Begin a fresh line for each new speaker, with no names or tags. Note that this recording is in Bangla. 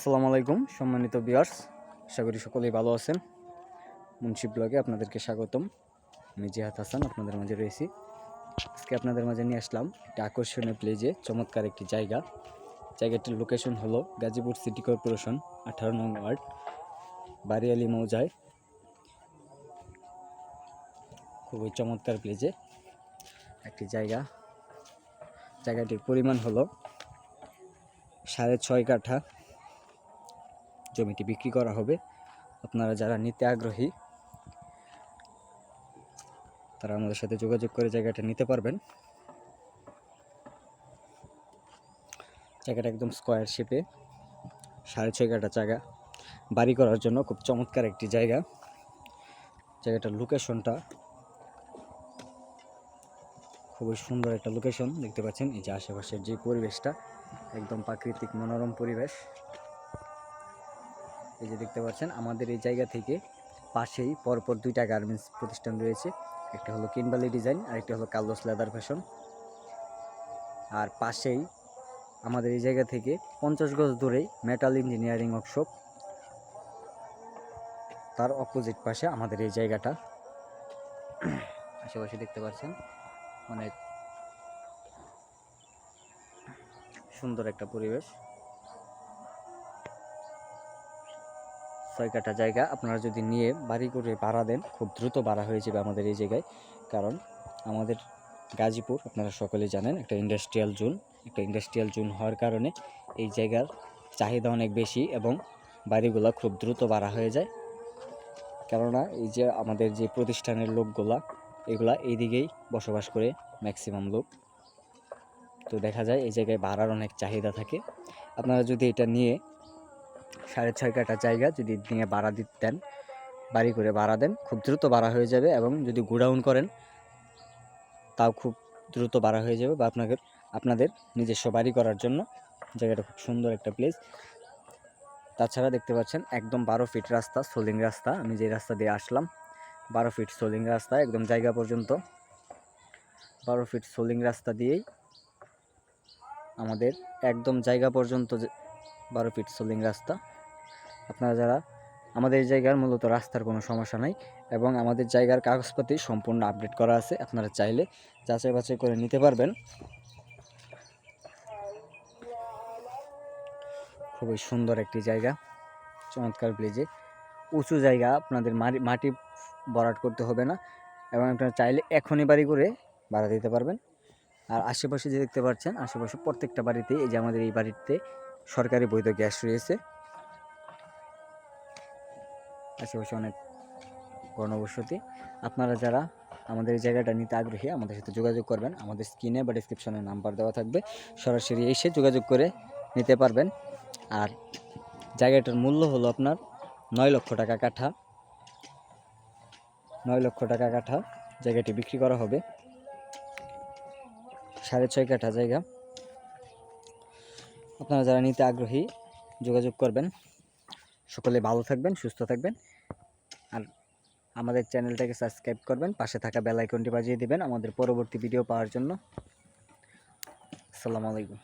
আসসালামু আলাইকুম, সম্মানিত বিয়ার্স আশা করি সকলেই ভালো আছেন। মুন্সি ব্লগে আপনাদেরকে স্বাগতম। আমি জিহাদ হাসান, আপনাদের মাঝে রয়েছি। আজকে আপনাদের মাঝে নিয়ে আসলাম একটা আকর্ষণীয় প্লেজে চমৎকার একটি জায়গা। জায়গাটির লোকেশন হলো গাজীপুর সিটি কর্পোরেশন আঠারো নং ওয়ার্ড বারিয়ালি মৌজায়। খুবই চমৎকার প্লেজে একটি জায়গা। জায়গাটির পরিমাণ হলো সাড়ে ছয় কাঠা। জমিটি বিক্রি করা হবে। আপনারা যারা নিতে আগ্রহী, তারা আমাদের সাথে যোগাযোগ করে জায়গাটা নিতে পারবেন। জায়গাটা একদম স্কোয়ার শেপে সাড়ে ছয় কাটা জায়গা বাড়ি করার জন্য খুব চমৎকার একটি জায়গা। জায়গাটার লোকেশনটা খুবই সুন্দর একটা লোকেশন দেখতে পাচ্ছেন? এই যে আশেপাশের যে পরিবেশটা, একদম প্রাকৃতিক মনোরম পরিবেশ। এই যে দেখতে পাচ্ছেন, আমাদের এই জায়গা থেকে পাশেই পরপর দুইটা গার্মেন্টস প্রতিষ্ঠান রয়েছে। একটা হলো কিনবালি ডিজাইন আর একটা হলো কার্লোস লেদার ফ্যাশন আর পাশেই আমাদের এই জায়গা থেকে পঞ্চাশ গজ দূরেই মেটাল ইঞ্জিনিয়ারিং ওয়ার্কশপ তার অপোজিট পাশে আমাদের এই জায়গাটা। আশেপাশে দেখতে পাচ্ছেন, অনেক সুন্দর একটা পরিবেশ। ছয় কাঠা জায়গা আপনারা যদি নিয়ে বাড়ি করে ভাড়া দেন, খুব দ্রুত ভাড়া হয়ে যাবে আমাদের এই জায়গায়। কারণ আমাদের গাজীপুর, আপনারা সকলে জানেন, একটা ইন্ডাস্ট্রিয়াল জোন একটা ইন্ডাস্ট্রিয়াল জোন হওয়ার কারণে এই জায়গার চাহিদা অনেক বেশি এবং বাড়িগুলো খুব দ্রুত ভাড়া হয়ে যায়। কেননা এই যে আমাদের যে প্রতিষ্ঠানের লোকগুলা, এগুলা এইদিকেই বসবাস করে ম্যাক্সিমাম লোক। তো দেখা যায় এই জায়গায় ভাড়ার অনেক চাহিদা থাকে। আপনারা যদি এটা নিয়ে সাড়ে ছয় কাটা জায়গা যদি নিয়ে ভাড়া দিতেন বাড়ি করে ভাড়া দেন, খুব দ্রুত ভাড়া হয়ে যাবে এবং যদি গোডাউন করেন, তাও খুব দ্রুত ভাড়া হয়ে যাবে বা আপনাদের আপনাদের নিজস্ব বাড়ি করার জন্য। জায়গাটা খুব সুন্দর একটা প্লেস তাছাড়া দেখতে পাচ্ছেন একদম বারো ফিট রাস্তা, সোলিং রাস্তা। আমি যে রাস্তা দিয়ে আসলাম, বারো ফিট সোলিং রাস্তা, একদম জায়গা পর্যন্ত। বারো ফিট সোলিং রাস্তা দিয়েই আমাদের একদম জায়গা পর্যন্ত বারো ফিট সোলিং রাস্তা। আপনারা যারা আমাদের এই জায়গার মূলত রাস্তার কোনো সমস্যা নাই এবং আমাদের জায়গার কাগজপাতি সম্পূর্ণ আপডেট করা আছে, আপনারা চাইলে যাচাই বাছাই করে নিতে পারবেন। খুবই সুন্দর একটি জায়গা, চমৎকার ব্লেজে উঁচু জায়গা, আপনাদের মাটি- ভরাট করতে হবে না এবং আপনারা চাইলে এখনই বাড়ি করে ভাড়া দিতে পারবেন। আর আশেপাশে যে দেখতে পাচ্ছেন, আশেপাশে প্রত্যেকটা বাড়িতে এই যে আমাদের এই বাড়িতে সরকারি বৈধ গ্যাস রয়েছে। আশেপাশে অনেক গণবসতি আপনারা যারা আমাদের এই জায়গাটা নিতে আগ্রহী, আমাদের সাথে যোগাযোগ করবেন। আমাদের স্ক্রিনে বা ডিসক্রিপশনে নাম্বার দেওয়া থাকবে। সরাসরি এসে যোগাযোগ করে নিতে পারবেন। আর জায়গাটার মূল্য হলো আপনার নয় লক্ষ টাকা কাঠা। নয় লক্ষ টাকা কাঠা জায়গাটি বিক্রি করা হবে। সাড়ে ছয় কাঠা জায়গা। আপনারা যারা নিতে আগ্রহী, যোগাযোগ করবেন। সকলে ভালো থাকবেন, সুস্থ থাকবেন। আর আমাদের চ্যানেলটাকে সাবস্ক্রাইব করবেন, পাশে থাকা বেল আইকনটি বাজিয়ে দিবেন আমাদের পরবর্তী ভিডিও পাওয়ার জন্য। আসসালামু আলাইকুম।